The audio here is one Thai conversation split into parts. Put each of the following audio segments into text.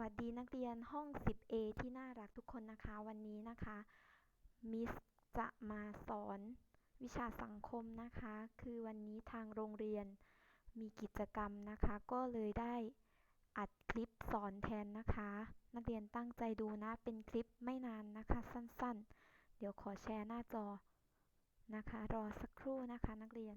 วัสดีนักเรียนห้อง 10A ที่น่ารักทุกคนนะคะ วันนี้นะคะ มิสจะมาสอนวิชาสังคมนะคะ คือวันนี้ทางโรงเรียนมีกิจกรรมนะคะ ก็เลยได้อัดคลิปสอนแทนนะคะ นักเรียนตั้งใจดูนะ เป็นคลิปไม่นานนะคะ สั้นๆ เดี๋ยวขอแชร์หน้าจอนะคะ รอสักครู่นะคะนักเรียน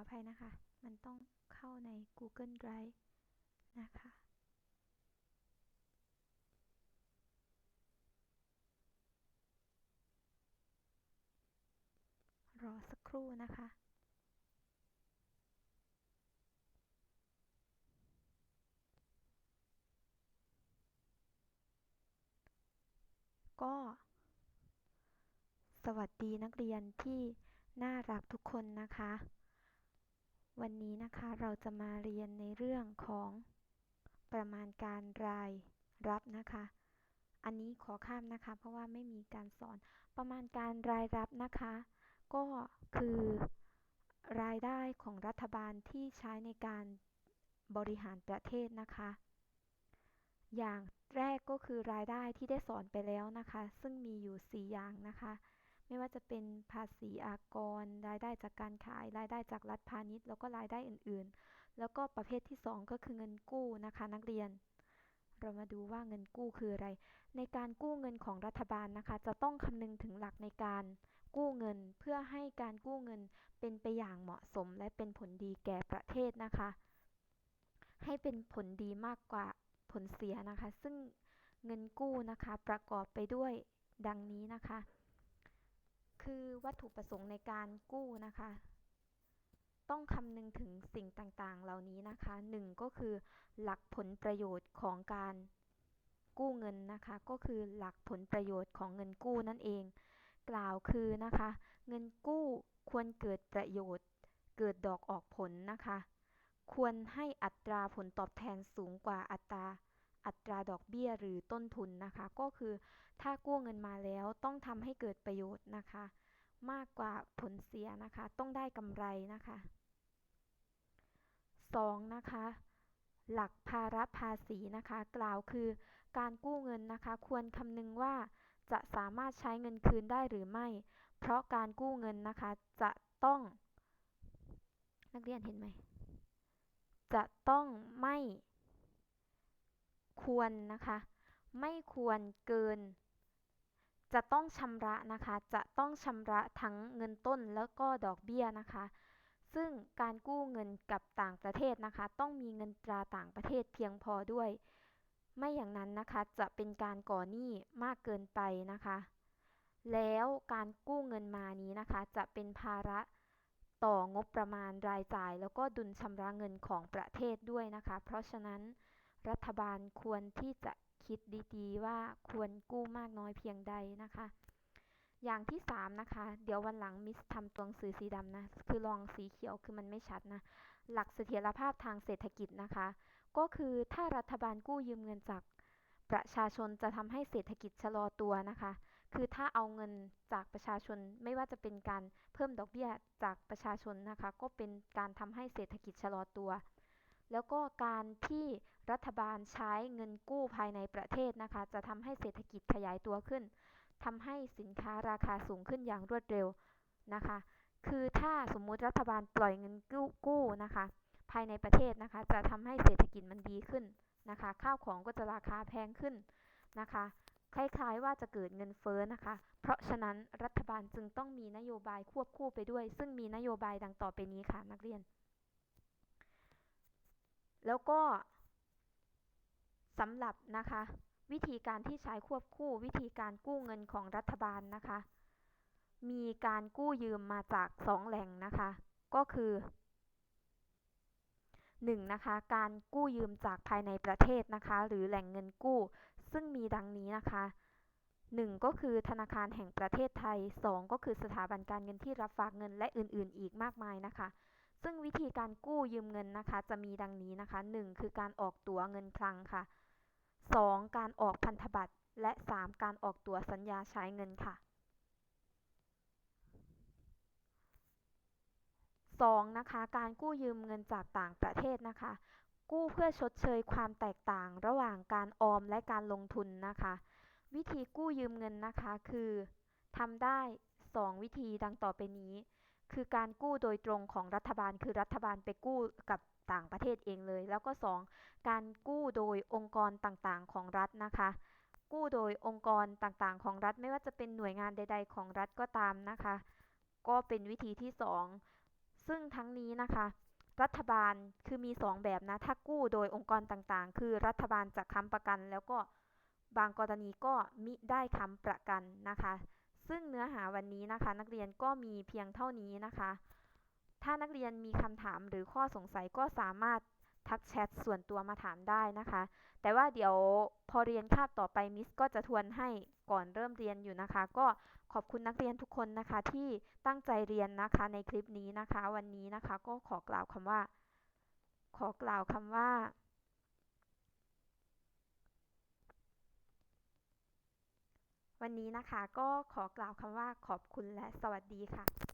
ออภัยนะคะ มันต้องเข้าใน Google Drive นะคะ รอสักครู่นะคะก็สวัสดีนักเรียนที่น่ารักทุกคนนะคะ วันนี้นะคะเราจะมาเรียนในเรื่องของประมาณการรายรับนะคะ อันนี้ขอข้ามนะคะ เพราะว่าไม่มีการสอนประมาณการรายรับนะคะ ก็คือ รายได้ของรัฐบาลที่ใช้ในการบริหารประเทศนะคะ อย่างแรกก็คือรายได้ที่ได้สอนไปแล้วนะคะ ซึ่งมีอยู่ 4 อย่างนะคะ ไม่ว่าจะเป็นภาษีอากร รายได้จากการขาย รายได้จากรัฐพาณิชย์ แล้วก็รายได้อื่นๆ แล้วก็ประเภทที่ 2 ก็คือเงินกู้นะคะนักเรียน เรามาดูว่าเงินกู้คืออะไร ในการกู้เงินของรัฐบาลนะคะ จะต้องคำนึงถึงหลักในการกู้เงินเพื่อให้การกู้เงินเป็นไปอย่างเหมาะสม และเป็นผลดีแก่ประเทศนะคะ ให้เป็นผลดีมากกว่าผลเสียนะคะ ซึ่งเงินกู้นะคะประกอบไปด้วยดังนี้นะคะ คือวัตถุประสงค์ในการกู้นะคะ ต้องคำนึงถึงสิ่งต่างๆ เหล่านี้นะคะหนึ่งก็คือหลักผลประโยชน์ของการกู้เงินนะคะ ก็คือหลักผลประโยชน์ของเงินกู้นั่นเอง กล่าวคือนะคะ เงินกู้ควรเกิดประโยชน์ เกิดดอกออกผลนะคะ ควรให้อัตราผลตอบแทนสูงกว่าอัตรา อัตราดอกเบี้ยหรือต้นทุนนะคะ ก็คือถ้ากู้เงินมาแล้วต้องทำให้เกิดประโยชน์นะคะ มากกว่าผลเสียนะคะ ต้องได้กำไรนะคะ 2. นะคะหลักภาระภาษีนะคะ กล่าวคือการกู้เงินนะคะ ควรคำนึงว่าจะสามารถใช้เงินคืนได้หรือไม่ เพราะการกู้เงินนะคะจะต้อง นักเรียนเห็นไหม จะต้องไม่ ควรนะคะ ไม่ควรเกิน จะต้องชำระนะคะ จะต้องชำระทั้งเงินต้นแล้วก็ดอกเบี้ยนะคะ ซึ่งการกู้เงินกับต่างประเทศนะคะ ต้องมีเงินตราต่างประเทศเพียงพอด้วย ไม่อย่างนั้นนะคะจะเป็นการก่อหนี้มากเกินไปนะคะ แล้วการกู้เงินมานี้นะคะ จะเป็นภาระต่องบประมาณรายจ่าย แล้วก็ดุลชำระเงินของประเทศด้วยนะคะ เพราะฉะนั้น รัฐบาลควรที่จะคิดดีๆ ว่าควรกู้มากน้อยเพียงใดนะคะ อย่างที่ 3 นะคะ เดี๋ยววันหลังมิสทำตัวหนังสือสีดำนะ คือลองสีเขียวคือมันไม่ชัดนะ หลักเสถียรภาพทางเศรษฐกิจนะคะ ก็คือถ้ารัฐบาลกู้ยืมเงินจากประชาชนจะทำให้เศรษฐกิจชะลอตัวนะคะ คือถ้าเอาเงินจากประชาชนไม่ว่าจะเป็นการเพิ่มดอกเบี้ยจากประชาชนนะคะ ก็เป็นการทำให้เศรษฐกิจชะลอตัว แล้วก็การที่รัฐบาลใช้เงินกู้ภายในประเทศนะคะ จะทำให้เศรษฐกิจขยายตัวขึ้นทำให้สินค้าราคาสูงขึ้นอย่างรวดเร็วนะคะ คือถ้าสมมุติรัฐบาลปล่อยเงินกู้นะคะ ภายในประเทศนะคะ จะทำให้เศรษฐกิจมันดีขึ้นนะคะ ข้าวของก็จะราคาแพงขึ้นนะคะ คล้ายๆว่าจะเกิดเงินเฟ้อนะคะ เพราะฉะนั้นรัฐบาลจึงต้องมีนโยบายควบคู่ไปด้วย ซึ่งมีนโยบายดังต่อไปนี้ค่ะนักเรียน แล้วก็สำหรับนะคะ วิธีการที่ใช้ควบคู่วิธีการกู้เงินของรัฐบาลนะคะ มีการกู้ยืมมาจาก 2 แหล่งนะคะ ก็คือ 1. นะคะ การกู้ยืมจากภายในประเทศนะคะ หรือแหล่งเงินกู้ ซึ่งมีดังนี้นะคะ 1 ก็คือธนาคารแห่งประเทศไทย 2 ก็คือสถาบันการเงินที่รับฝากเงินและอื่น ๆ อีกมากมายนะคะ ซึ่งวิธีการกู้ยืมเงินนะคะ จะมีดังนี้นะคะ 1 คือการออกตั๋วเงินคลังค่ะ 2 การออกพันธบัตร และ 3 การออกตั๋วสัญญาใช้เงินค่ะ 2 นะคะ การกู้ยืมเงินจากต่างประเทศนะคะ กู้เพื่อชดเชยความแตกต่างระหว่างการออมและการลงทุนนะคะ วิธีกู้ยืมเงินนะคะคือทำได้ 2 วิธีดังต่อไปนี้ คือการกู้โดยตรงของรัฐบาล คือรัฐบาลไปกู้กับต่างประเทศเองเลย แล้วก็ 2 การกู้โดยองค์กรต่างๆ ของรัฐนะคะ กู้โดยองค์กรต่างๆ ของรัฐไม่ว่าจะเป็นหน่วยงานใด ๆ ของรัฐก็ตามนะคะ ก็เป็นวิธีที่ 2 ซึ่งทั้งนี้นะคะรัฐบาลคือมี 2 แบบนะ ถ้ากู้โดยองค์กรต่างๆ คือรัฐบาลจะค้ำประกัน แล้วก็บางกรณีก็มิได้ค้ำประกันนะคะ ซึ่งเนื้อหาวันนี้นะคะ นักเรียนก็มีเพียงเท่านี้นะคะ ถ้านักเรียนมีคำถามหรือข้อสงสัยก็สามารถทักแชทส่วนตัวมาถามได้นะคะ แต่ว่าเดี๋ยวพอเรียนคาบต่อไปมิสก็จะทวนให้ก่อนเริ่มเรียนอยู่นะคะ ก็ขอบคุณนักเรียนทุกคนนะคะ ที่ตั้งใจเรียนนะคะในคลิปนี้นะคะ วันนี้นะคะ ก็ขอกล่าวคำว่า ขอกล่าวคำว่า วันนี้นะคะก็ขอกล่าวคำว่าขอบคุณและสวัสดีค่ะ